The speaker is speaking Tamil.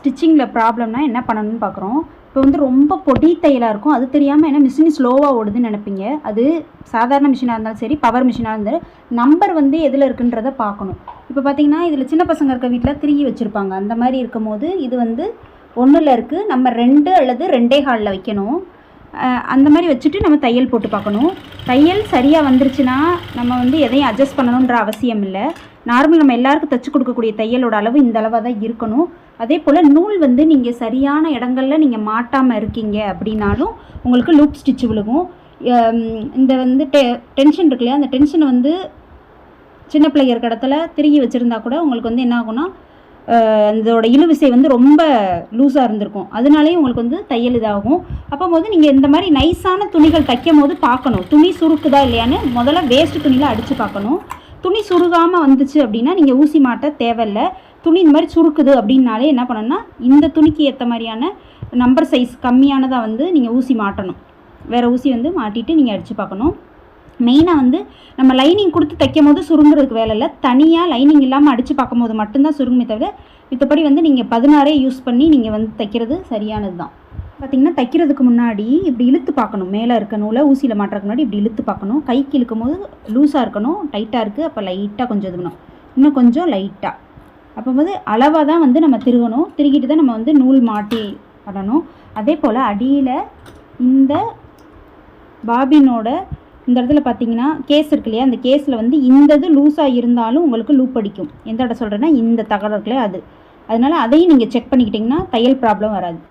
ஸ்டிச்சிங்கில் ப்ராப்ளம்னா என்ன பண்ணணும்னு பார்க்குறோம் இப்போ வந்து ரொம்ப பொடி தையலாக இருக்கும். அது தெரியாமல் என்ன மிஷின் ஸ்லோவாக ஓடுதுன்னு நினைப்பீங்க. அது சாதாரண மிஷினாக இருந்தாலும் சரி பவர் மிஷினாக இருந்தாலும் நம்பர் வந்து எதில் இருக்குன்றதை பார்க்கணும். இப்போ பார்த்தீங்கன்னா இதில் சின்ன பசங்க இருக்க வீட்டில் திருகி வச்சுருப்பாங்க. அந்த மாதிரி இருக்கும் போது இது வந்து ஒன்றில் இருக்குது நம்ம ரெண்டு அல்லது ரெண்டே ஹாலில் வைக்கணும். அந்த மாதிரி வச்சுட்டு நம்ம தையல் போட்டு பார்க்கணும். தையல் சரியாக வந்துருச்சுன்னா நம்ம வந்து எதையும் அட்ஜஸ்ட் பண்ணணுன்ற அவசியம் இல்லை. நார்மல் நம்ம எல்லாருக்கும் தைச்சி கொடுக்கக்கூடிய தையலோட அளவு இந்த அளவாக தான் இருக்கணும். அதே போல் நூல் வந்து நீங்கள் சரியான இடங்கள்ல நீங்கள் மாட்டாமல் இருக்கீங்க அப்படின்னாலும் உங்களுக்கு லூப் ஸ்டிச் விழுகும். இந்த வந்து டெ டென்ஷன் இருக்கு இல்லையா? அந்த டென்ஷனை வந்து சின்ன பிள்ளைங்க இருக்க இடத்துல திருகி வச்சுருந்தா கூட உங்களுக்கு வந்து என்ன ஆகும்னா இதோட இழுவிசை வந்து ரொம்ப லூஸாக இருந்திருக்கும். அதனாலேயும் உங்களுக்கு வந்து தையல் இதாகும். அப்போ போது நீங்கள் இந்த மாதிரி நைஸான துணிகள் தைக்கும் போது பார்க்கணும். துணி சுருக்குதா இல்லையான்னு முதல்ல வேஸ்ட் துணியில் அடித்து பார்க்கணும். துணி சுருகாமல் வந்துச்சு அப்படின்னா நீங்கள் ஊசி மாட்ட தேவையில்லை. துணி இந்த மாதிரி சுருக்குது அப்படின்னாலே என்ன பண்ணணும்னா இந்த துணிக்கு ஏற்ற மாதிரியான நம்பர் சைஸ் கம்மியானதாக வந்து நீங்கள் ஊசி மாட்டணும். வேறு ஊசி வந்து மாட்டிட்டு நீங்கள் அடித்து பார்க்கணும். மெயினாக வந்து நம்ம லைனிங் கொடுத்து தைக்கும் போது சுருங்குறதுக்கு வேலை இல்லை. தனியாக லைனிங் இல்லாமல் அடித்து பார்க்கும்போது மட்டும்தான் சுருங்குமே தவிர மித்தபடி வந்து நீங்கள் பதினாறே யூஸ் பண்ணி நீங்கள் வந்து தைக்கிறது சரியானது தான் பார்த்திங்கன்னா தைக்கிறதுக்கு முன்னாடி இப்படி இழுத்து பார்க்கணும். மேலே இருக்க நூலை ஊசியில் மாட்டுறதுக்கு முன்னாடி இப்படி இழுத்து பார்க்கணும். கைக்கு இழுக்கும் போது லூஸாக இருக்கணும். டைட்டாக இருக்குது அப்போ லைட்டாக கொஞ்சம் இதுணும் இன்னும் கொஞ்சம் லைட்டாக அப்போ வந்து அளவாக தான் வந்து நம்ம திருகணும். திருகிட்டு தான் நம்ம வந்து நூல் மாட்டி பண்ணணும். அதே போல் அடியில் இந்த பாபினோட இந்த இடத்துல பார்த்தீங்கன்னா கேஸ் இருக்கு இல்லையா? அந்த கேஸில் வந்து இந்த இது லூஸாக இருந்தாலும் உங்களுக்கு லூப் அடிக்கும். எந்த இடம் சொல்கிறேன்னா இந்த தகவல் இருக்குல்லையா அது. அதனால் அதையும் நீங்கள் செக் பண்ணிக்கிட்டிங்கன்னா தையல் ப்ராப்ளம் வராது.